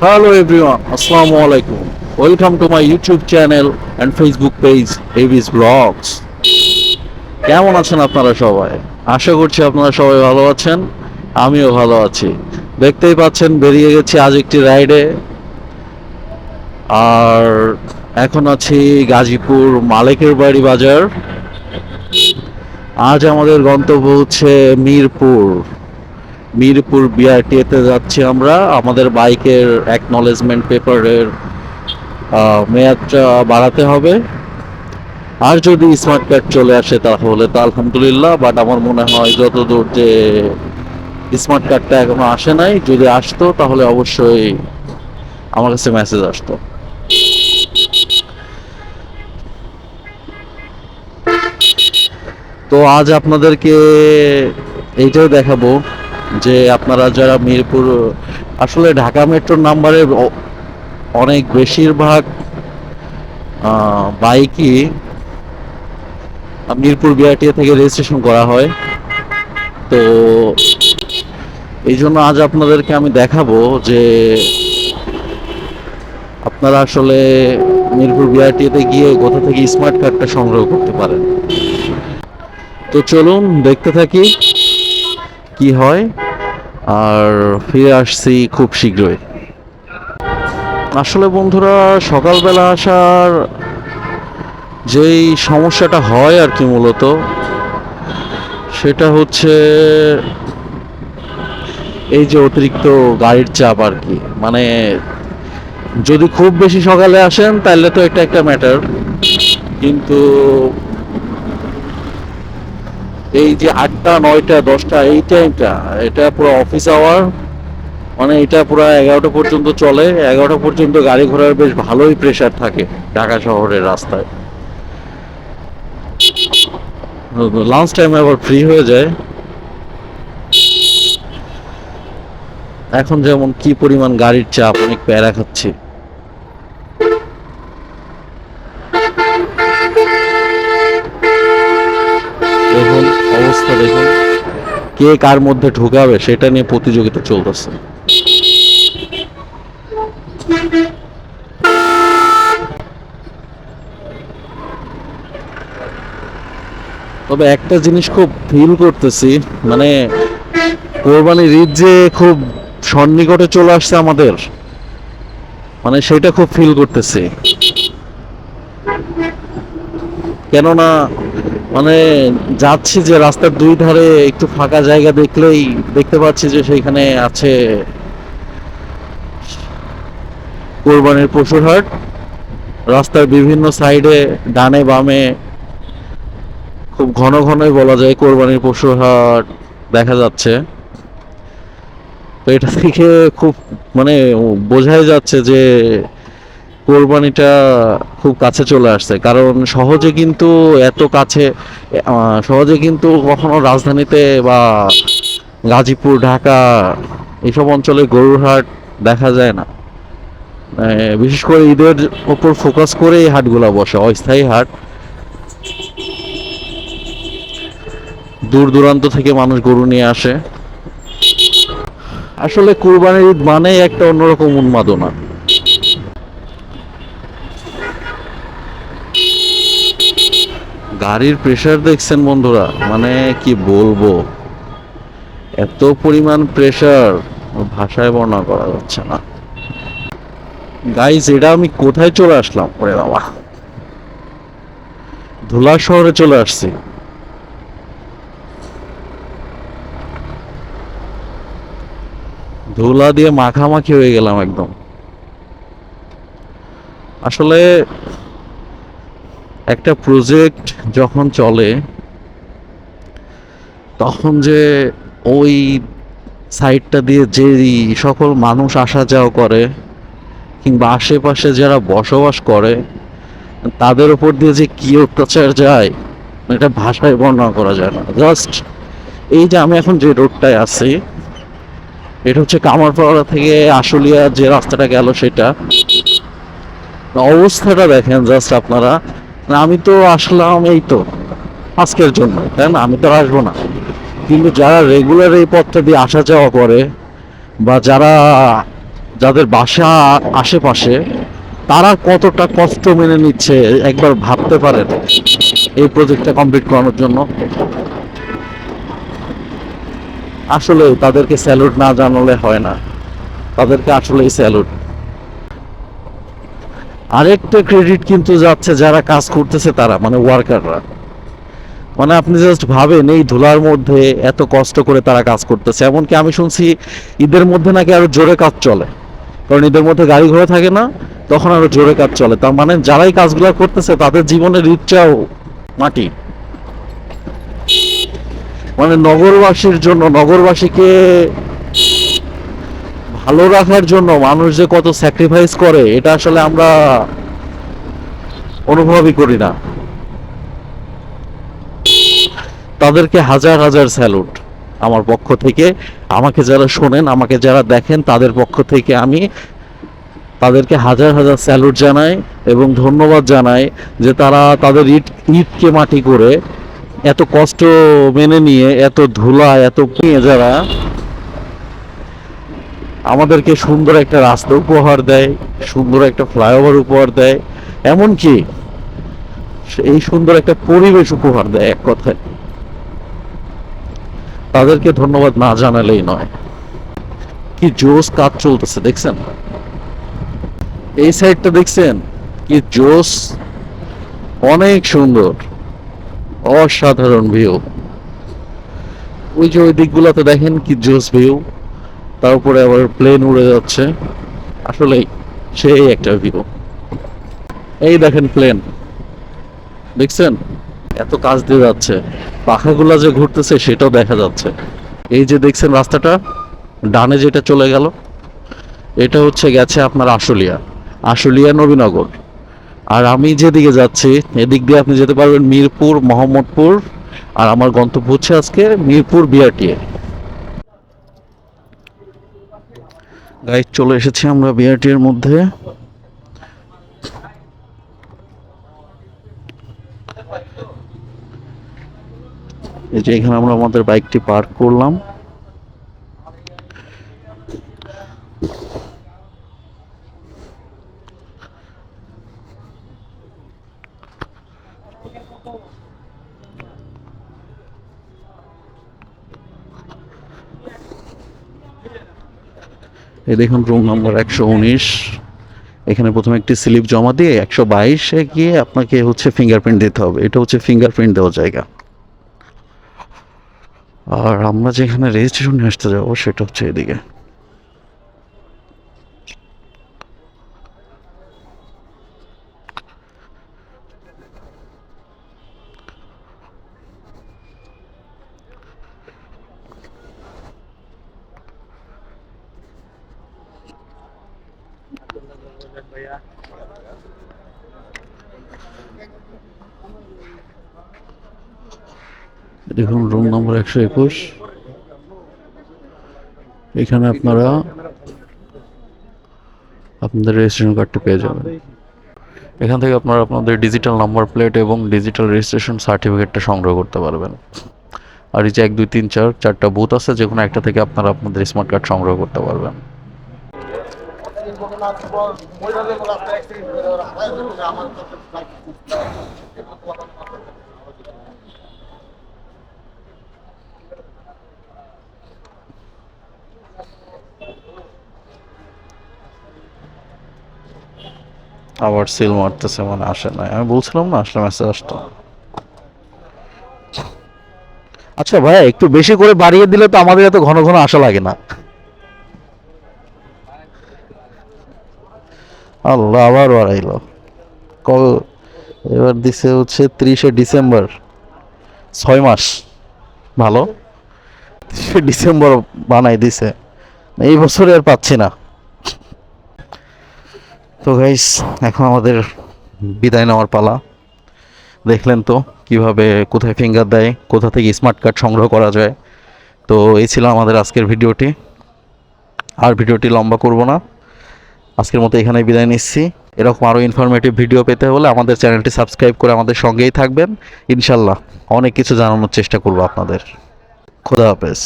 Hello everyone, Assalamu alaikum. Welcome to my YouTube channel and Facebook page Avis Vlogs. কেমন আছেন আপনারা সবাই? আশা করছি আপনারা সবাই ভালো আছেন। আমিও ভালো আছি। দেখতেই পাচ্ছেন বেরিয়ে গেছি আজ একটি রাইডে। আর এখন আছি গাজীপুর মালিকের বাড়ি বাজার। আজ আমাদের গন্তব্য হচ্ছে মিরপুর। মিরপুর বিআরটিএতে যাচ্ছি আমরা। আমাদের বাইকের অ্যাকনলেজমেন্ট পেপারের মেয়াদটা বাড়াতে হবে। আর যদি স্মার্ট কার্ড চলে আসে তাহলে তো আলহামদুলিল্লাহ বাট আমার মনে হয় যতদূর যে স্মার্ট কার্ডটা এখনও আসে নাই, যদি আসতো তাহলে অবশ্যই আমার কাছে মেসেজ আসতো। তো আজ আপনাদেরকে এইটাও দেখাবো। যে আপনারা যারা মিরপুর, আসলে ঢাকা মেট্রোর নাম্বারে অনেক বেশিরভাগ বাইকই মিরপুর বিআরটিএ থেকে রেজিস্ট্রেশন করা হয়। তো এই জন্য আজ আপনাদেরকে আমি দেখাবো যে আপনারা আসলে মিরপুর বিআরটিএতে গিয়ে কোথা থেকে স্মার্ট কার্ডটা সংগ্রহ করতে পারেন। তো চলুন দেখতে থাকি কি হয়। আর ফিরে আসছি খুব শীঘ্রই। আসলে বন্ধুরা, সকালবেলা আসার যেই সমস্যাটা হয় আর কি মূলত, সেটা হচ্ছে এই যে অতিরিক্ত গাড়ির চাপ আর কি। মানে যদি খুব বেশি সকালে আসেন, তাহলে তো এটা একটা ম্যাটার কিন্তু এই যে আটটা, নয়টা, দশটা, এই টাইমটা এটা পুরো অফিস আওয়ার মানে এটা পুরো এগারোটা পর্যন্ত চলে। এগারোটা পর্যন্ত গাড়ি ঘোড়ার বেশ ভালোই প্রেশার থাকে ঢাকা শহরের রাস্তায়। লাঞ্চ টাইমে আবার ফ্রি হয়ে যায়। এখন যেমন কি পরিমাণ গাড়ির চাপ, অনেক প্যারা খাচ্ছি। অবস্থা দেখুন। কে কার মধ্যে ঢুকাবে সেটা নিয়ে প্রতিযোগিতা চলতেছে। তবে একটা জিনিস খুব ফিল করতেছি মানে কোরবানির ঈদ যে খুব সন্নিকটে চলে আসছে আমাদের মানে সেটা খুব ফিল করতেছি। কেননা মানে যাচ্ছি যে রাস্তার দুই ধারে একটু ফাঁকা জায়গা দেখলেই দেখতে পাচ্ছি যে সেইখানে আছে কোরবানির পশুর হাট। রাস্তার বিভিন্ন সাইডে ডানে বামে খুব ঘন ঘনই বলা যায় কোরবানির পশুর হাট দেখা যাচ্ছে। তো এটা থেকে খুব মানে বোঝাই যাচ্ছে যে কোরবানিটা খুব কাছে চলে আসছে। কারণ সহজে কিন্তু এত কাছে সহজে কিন্তু কখনো রাজধানীতে বা গাজীপুর, ঢাকা এইসব অঞ্চলে গরুর হাট দেখা যায় না। বিশেষ করে ঈদের উপর ফোকাস করে এই হাটগুলা বসে, অস্থায়ী হাট। দূর দূরান্ত থেকে মানুষ গরু নিয়ে আসে। আসলে কুরবানির ঈদ মানেই একটা অন্যরকম উন্মাদনা। গাড়ির প্রেশার দেখছেন বন্ধুরা মানে কি বলব? এত পরিমাণ প্রেশার ভাষায় বর্ণনা করা যাচ্ছে না। গাইজ এটা আমি কোথায় চলে আসলাম? ওরে বাবা। ধুলা শহরে চলে আসছি। ধুলা দিয়ে মাখামাখি হয়ে গেলাম একদম। আসলে একটা প্রজেক্ট যখন চলে, তখন যে ওই সাইডটা দিয়ে যে সকল মানুষ আসা যাওয়া করে, কিংবা আশেপাশে যারা বসবাস করে, তাদের উপর দিয়ে যে কি অত্যাচার যায়, এটা ভাষায় বর্ণনা করা যায় না। জাস্ট এই যে আমি এখন যে রোডটায় আছি, এটা হচ্ছে কামারপাড়া থেকে আশুলিয়া যে রাস্তাটা গেল সেটা। অবস্থাটা দেখেন জাস্ট আপনারা। আমি তো আসলাম এই তো, আজকের জন্য তাই না? আমি তো আসব না। কিন্তু যারা রেগুলার এই পথটা দিয়ে আসা যাওয়া করে, বা যারা, যাদের বাসা আশেপাশে, তারা কতটা কষ্ট মেনে নিচ্ছে, একবার ভাবতে পারেন এই প্রজেক্টটা কমপ্লিট করানোর জন্য? আসলে তাদেরকে স্যালুট না জানালে হয় না। তাদেরকে আসলেই স্যালুট আরেকটা ক্রেডিট কিন্তু যাচ্ছে যারা কাজ করতেছে তারা মানে ওয়ার্কাররা মানে আপনি জাস্ট ভাবেন, এই ধুলার মধ্যে এত কষ্ট করে তারা কাজ করতেছে। এমনকি আমি শুনছি ঈদের মধ্যে নাকি আরও জোরে কাজ চলে। কারণ ঈদের মধ্যে গাড়ি ঘোড়া থাকে না, তখন আরও জোরে কাজ চলে। তার মানে যারাই কাজগুলো করতেছে, তাদের জীবনের ইচ্ছাও মাটি। মানে নগরবাসীর জন্য, নগরবাসীকে ভালো রাখার জন্য মানুষ যে কত স্যাক্রিফাইস করে, এটা আসলে আমরা অনুভবই করি না। তাদেরকে হাজার হাজার স্যালুট আমার পক্ষ থেকে। আমাকে যারা শোনেন, আমাকে যারা দেখেন, তাদের পক্ষ থেকে আমি তাদেরকে হাজার হাজার স্যালুট জানাই এবং ধন্যবাদ জানাই যে তারা তাদের ইট ইটকে মাটি করে এত কষ্ট মেনে নিয়ে, এত ধুলা, এত যারা আমাদেরকে সুন্দর একটা রাস্তা উপহার দেয়, সুন্দর একটা ফ্লাইওভার উপহার দেয়, এমনকি এই সুন্দর একটা পরিবেশ উপহার দেয় এক কথায়। তাদেরকে ধন্যবাদ না জানালেই নয়। কি জোস কাজ চলতেছে, দেখছেন? এই সাইডটা দেখছেন? কি জোস অনেক সুন্দর, অসাধারণ ভিউ ওই যে ওই দিকগুলোতে দেখেন কি জোস ভিউ তার উপরে আবার প্লেন উড়ে যাচ্ছে। আসলেই সেই একটা ভিউ এই দেখেন প্লেন দেখছেন? এত কাজ দিয়ে যাচ্ছে। পাখাগুলা যে ঘুরতেছে, সেটাও দেখা যাচ্ছে। এই যে দেখছেন রাস্তাটা, ডানে যেটা চলে গেল, এটা হচ্ছে গেছে আপনার আশুলিয়া। আশুলিয়া নবীনগর। আর আমি যেদিকে যাচ্ছি, এদিক দিয়ে আপনি যেতে পারবেন মিরপুর, মোহাম্মদপুর, আর আমার গন্তব্য হচ্ছে আজকে মিরপুর, বিআরটিএ। গাইড চলে এসেছি আমরা বিআরটি এর মধ্যে। এই যে এখানে আমরা আমাদের বাইকটি পার্ক করলাম। এই দেখুন রুম নম্বর একশো উনিশ। এখানে প্রথমে একটি স্লিপ জমা দিয়ে একশো বাইশে গিয়ে আপনাকে হচ্ছে ফিঙ্গারপ্রিন্ট দিতে হবে। এটা হচ্ছে ফিঙ্গারপ্রিন্ট দেওয়ার জায়গা। আর আমরা যেখানে রেজিস্ট্রেশন নিয়ে আসতে যাব, সেটা হচ্ছে এদিকে। দেখুন রুম নম্বর একশো একুশ। এখানে আপনারা আপনাদের রেজিস্ট্রেশন কার্ডটি পেয়ে যাবেন। এখান থেকে আপনারা আপনাদের ডিজিটাল নাম্বার প্লেট এবং ডিজিটাল রেজিস্ট্রেশন সার্টিফিকেটটা সংগ্রহ করতে পারবেন। আর এই যে এক, দুই, তিন, চার, চারটা বুথ আছে যে কোনো একটা থেকে আপনারা আপনাদের স্মার্ট কার্ড সংগ্রহ করতে পারবেন। আবার সিল মারতেছে মানে আসে নাই। আমি বলছিলাম না, আসলে মেসেজ আসতো। আচ্ছা ভাই, একটু বেশি করে বাড়িয়ে দিলে তো আমাদের এত ঘন ঘন আসা লাগে না। আল্লাহ আবার বাড়াইলো। কবে এবার দিছে হচ্ছে ত্রিশে ডিসেম্বর, ছয় মাস। ভালো? ত্রিশে ডিসেম্বর বানাই দিছে। এই বছরে আর পাচ্ছি না। তো গাইস এখন আমাদের বিদায় নেওয়ার পালা। দেখলেন তো কীভাবে, কোথায় ফিঙ্গার দেয়, কোথা থেকে স্মার্ট কার্ড সংগ্রহ করা যায়। তো এই ছিল আমাদের আজকের ভিডিওটি। আর ভিডিওটি লম্বা করব না। আজকের মতো এখানে বিদায় নিচ্ছি। এরকম আরও ইনফরমেটিভ ভিডিও পেতে হলে আমাদের চ্যানেলটি সাবস্ক্রাইব করে আমাদের সঙ্গেই থাকবেন। ইনশাল্লাহ অনেক কিছু জানানোর চেষ্টা করব আপনাদের। খোদা হাফেজ।